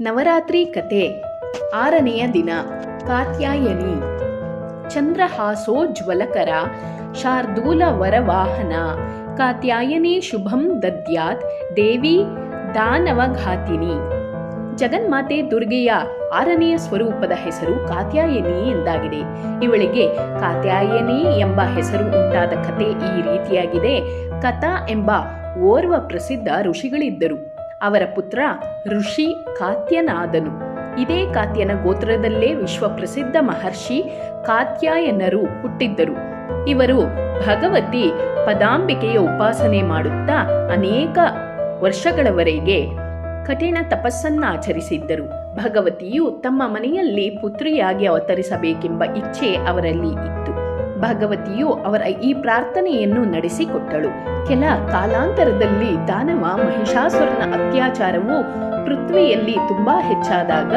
ನವರಾತ್ರಿ ಕತೆ. ಆರನೆಯ ದಿನ, ಕಾತ್ಯಾಯನಿ. ಚಂದ್ರಹಾಸೋಜ್ವಲಕರ ಶಾರ್ದೂಲ ವರವಾಹನ. ಕಾತ್ಯಾಯನಿ ಶುಭಂ ದದ್ಯಾತ್, ದೇವಿ ದಾನವಘಾತಿನಿ. ಜಗನ್ಮಾತೆ ದುರ್ಗೆಯ ಆರನೆಯ ಸ್ವರೂಪದ ಹೆಸರು ಕಾತ್ಯಾಯನಿ ಎಂದಾಗಿದೆ. ಇವಳಿಗೆ ಕಾತ್ಯಾಯನಿ ಎಂಬ ಹೆಸರು ಉಂಟಾದ ಕತೆ ಈ ರೀತಿಯಾಗಿದೆ. ಕಥಾ ಎಂಬ ಓರ್ವ ಪ್ರಸಿದ್ಧ ಋಷಿಗಳಿದ್ದರು. ಅವರ ಪುತ್ರ ಋಷಿ ಕಾತ್ಯನಾದನು. ಇದೇ ಕಾತ್ಯನ ಗೋತ್ರದಲ್ಲೇ ವಿಶ್ವಪ್ರಸಿದ್ಧ ಮಹರ್ಷಿ ಕಾತ್ಯಾಯನರು ಹುಟ್ಟಿದ್ದರು. ಇವರು ಭಗವತಿ ಪದಾಂಬಿಕೆಯ ಉಪಾಸನೆ ಮಾಡುತ್ತಾ ಅನೇಕ ವರ್ಷಗಳವರೆಗೆ ಕಠಿಣ ತಪಸ್ಸನ್ನ ಆಚರಿಸಿದ್ದರು ಭಗವತಿಯು ತಮ್ಮ ಮನೆಯಲ್ಲಿ ಪುತ್ರಿಯಾಗಿ ಅವತರಿಸಬೇಕೆಂಬ ಇಚ್ಛೆ ಅವರಲ್ಲಿ ಇತ್ತು. ಭಗವತಿಯು ಅವರ ಈ ಪ್ರಾರ್ಥನೆಯನ್ನು ನಡೆಸಿಕೊಟ್ಟಳು. ಕೆಲ ಕಾಲಾಂತರದಲ್ಲಿ ದಾನವ ಮಹಿಷಾಸುರನ ಅತ್ಯಾಚಾರವು ಪೃಥ್ವಿಯಲ್ಲಿ ತುಂಬಾ ಹೆಚ್ಚಾದಾಗ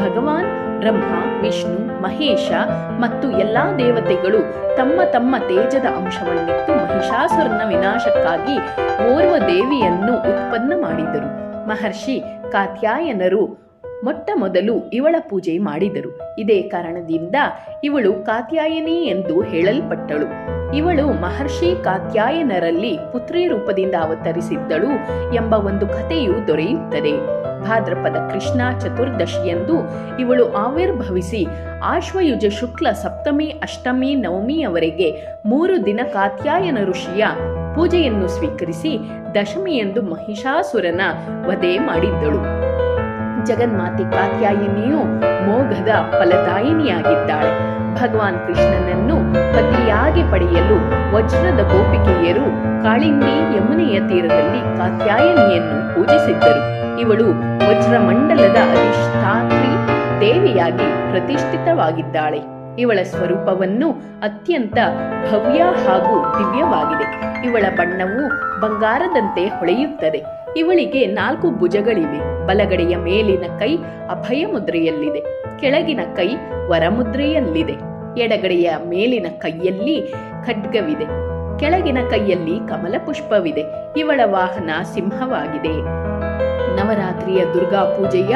ಭಗವಾನ್, ಬ್ರಹ್ಮ, ವಿಷ್ಣು, ಮಹೇಶ ಮತ್ತು ಎಲ್ಲಾ ದೇವತೆಗಳು ತಮ್ಮ ತಮ್ಮ ತೇಜದ ಅಂಶವನ್ನಿಟ್ಟು ಮಹಿಷಾಸುರನ ವಿನಾಶಕ್ಕಾಗಿ ಓರ್ವ ದೇವಿಯನ್ನು ಉತ್ಪನ್ನ ಮಾಡಿದರು. ಮಹರ್ಷಿ ಕಾತ್ಯಾಯನರು ಮೊಟ್ಟ ಮೊದಲು ಇವಳ ಪೂಜೆ ಮಾಡಿದರು. ಇದೇ ಕಾರಣದಿಂದ ಇವಳು ಕಾತ್ಯಾಯನಿ ಎಂದು ಹೇಳಲ್ಪಟ್ಟಳು. ಇವಳು ಮಹರ್ಷಿ ಕಾತ್ಯಾಯನರಲ್ಲಿ ಪುತ್ರಿ ರೂಪದಿಂದ ಅವತರಿಸಿದ್ದಳು ಎಂಬ ಒಂದು ಕಥೆಯು ದೊರೆಯುತ್ತದೆ. ಭಾದ್ರಪದ ಕೃಷ್ಣ ಚತುರ್ದಶಿಯಂದು ಇವಳು ಆವಿರ್ಭವಿಸಿ ಆಶ್ವಯುಜ ಶುಕ್ಲ ಸಪ್ತಮಿ, ಅಷ್ಟಮಿ, ನವಮಿಯವರೆಗೆ ಮೂರು ದಿನ ಕಾತ್ಯಾಯನ ಋಷಿಯ ಪೂಜೆಯನ್ನು ಸ್ವೀಕರಿಸಿ ದಶಮಿಯಂದು ಮಹಿಷಾಸುರನ ವಧೆ ಮಾಡಿದ್ದಳು. ಜಗನ್ಮಾತೆ ಕಾತ್ಯಾಯಿನಿಯು ಮೋಘದ ಫಲದಾಯಿನಿಯಾಗಿದ್ದಾಳೆ. ಭಗವಾನ್ ಕೃಷ್ಣನನ್ನು ಪತಿಯಾಗಿ ಪಡೆಯಲು ವಜ್ರದ ಗೋಪಿಕೆಯರು ಕಾಳಿಂಗಿ ಯಮುನೆಯ ತೀರದಲ್ಲಿ ಕಾತ್ಯಾಯನಿಯನ್ನು ಪೂಜಿಸಿದ್ದರು. ಇವಳು ವಜ್ರಮಂಡಲದ ಅಧಿಷ್ಠಾತ್ರಿ ದೇವಿಯಾಗಿ ಪ್ರತಿಷ್ಠಿತವಾಗಿದ್ದಾಳೆ. ಇವಳ ಸ್ವರೂಪವನ್ನು ಅತ್ಯಂತ ಭವ್ಯ ಹಾಗೂ ದಿವ್ಯವಾಗಿದೆ. ಇವಳ ಬಣ್ಣವು ಬಂಗಾರದಂತೆ ಹೊಳೆಯುತ್ತದೆ. ಇವಳಿಗೆ ನಾಲ್ಕು ಭುಜಗಳಿವೆ. ಬಲಗಡೆಯ ಮೇಲಿನ ಕೈ ಅಭಯ ಮುದ್ರೆಯಲ್ಲಿದೆ ಕೆಳಗಿನ ಕೈ ವರಮುದ್ರೆಯಲ್ಲಿದೆ, ಎಡಗಡೆಯ ಮೇಲಿನ ಕೈಯಲ್ಲಿ ಖಡ್ಗವಿದೆ, ಕೆಳಗಿನ ಕೈಯಲ್ಲಿ ಕಮಲ ಪುಷ್ಪವಿದೆ ಇವಳ ವಾಹನ ಸಿಂಹವಾಗಿದೆ. ನವರಾತ್ರಿಯ ದುರ್ಗಾ ಪೂಜೆಯ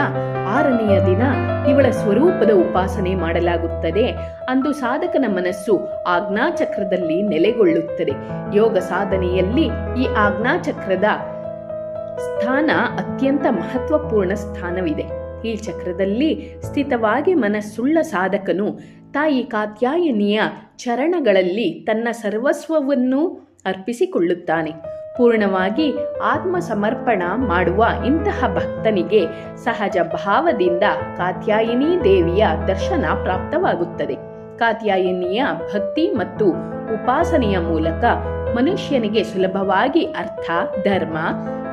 ಆರನೆಯ ದಿನ ಇವಳ ಸ್ವರೂಪದ ಉಪಾಸನೆ ಮಾಡಲಾಗುತ್ತದೆ. ಅಂದು ಸಾಧಕನ ಮನಸ್ಸು ಆಜ್ಞಾಚಕ್ರದಲ್ಲಿ ನೆಲೆಗೊಳ್ಳುತ್ತದೆ. ಯೋಗ ಸಾಧನೆಯಲ್ಲಿ ಈ ಆಜ್ಞಾಚಕ್ರದ ಸ್ಥಾನ ಅತ್ಯಂತ ಮಹತ್ವಪೂರ್ಣ ಸ್ಥಾನವಿದೆ. ಈ ಚಕ್ರದಲ್ಲಿ ಸ್ಥಿತವಾಗಿ ಮನಸ್ಸುಳ್ಳ ಸಾಧಕನು ತಾಯಿ ಕಾತ್ಯಾಯನಿಯ ಚರಣಗಳಲ್ಲಿ ತನ್ನ ಸರ್ವಸ್ವವನ್ನು ಅರ್ಪಿಸಿಕೊಳ್ಳುತ್ತಾನೆ. ಪೂರ್ಣವಾಗಿ ಆತ್ಮ ಸಮರ್ಪಣ ಮಾಡುವ ಇಂತಹ ಭಕ್ತನಿಗೆ ಸಹಜ ಭಾವದಿಂದ ಕಾತ್ಯಾಯಿನಿ ದೇವಿಯ ದರ್ಶನ ಪ್ರಾಪ್ತವಾಗುತ್ತದೆ. ಕಾತ್ಯಾಯಿನಿಯ ಭಕ್ತಿ ಮತ್ತು ಉಪಾಸನೆಯ ಮೂಲಕ ಮನುಷ್ಯನಿಗೆ ಸುಲಭವಾಗಿ ಅರ್ಥ, ಧರ್ಮ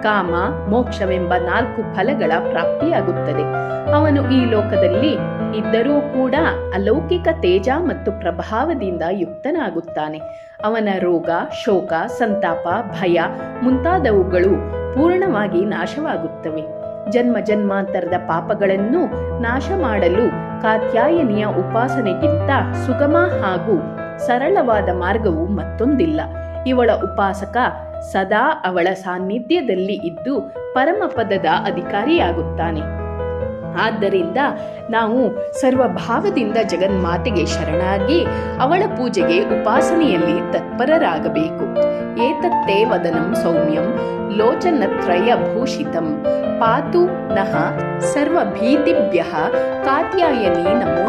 ಕಾಮ, ಮೋಕ್ಷವೆಂಬ ನಾಲ್ಕು ಫಲಗಳ ಪ್ರಾಪ್ತಿಯಾಗುತ್ತದೆ. ಅವನು ಈ ಲೋಕದಲ್ಲಿ ಇದ್ದರೂ ಕೂಡ ಅಲೌಕಿಕ ತೇಜ ಮತ್ತು ಪ್ರಭಾವದಿಂದ ಯುಕ್ತನಾಗುತ್ತಾನೆ. ಅವನ ರೋಗ, ಶೋಕ, ಸಂತಾಪ, ಭಯ ಮುಂತಾದವುಗಳು ಪೂರ್ಣವಾಗಿ ನಾಶವಾಗುತ್ತವೆ. ಜನ್ಮ ಜನ್ಮಾಂತರದ ಪಾಪಗಳನ್ನು ನಾಶ ಮಾಡಲು ಕಾತ್ಯಾಯನಿಯ ಉಪಾಸನೆಗಿಂತ ಸುಗಮ ಹಾಗೂ ಸರಳವಾದ ಮಾರ್ಗವು ಮತ್ತೊಂದಿಲ್ಲ. ಇವಳ ಉಪಾಸಕ ಸದಾ ಅವಳ ಸಾನ್ನಿಧ್ಯದಲ್ಲಿ ಇದ್ದು ಪರಮಪದದ ಅಧಿಕಾರಿಯಾಗುತ್ತಾನೆ. ಆದ್ದರಿಂದ ನಾವು ಸರ್ವಭಾವದಿಂದ ಜಗನ್ಮಾತೆಗೆ ಶರಣಾಗಿ ಅವಳ ಪೂಜೆಗೆ ಉಪಾಸನೆಯಲ್ಲಿ ತತ್ಪರರಾಗಬೇಕು. ಏತತ್ತೇ ವದನಂ ಸೌಮ್ಯಂ ಲೋಚನತ್ರಯ ಭೂಷಿತಂ ಪಾತು ನಃ ಸರ್ವಭೀತಿಭ್ಯ ಕಾತ್ಯಾಯನಿ ನಮಃ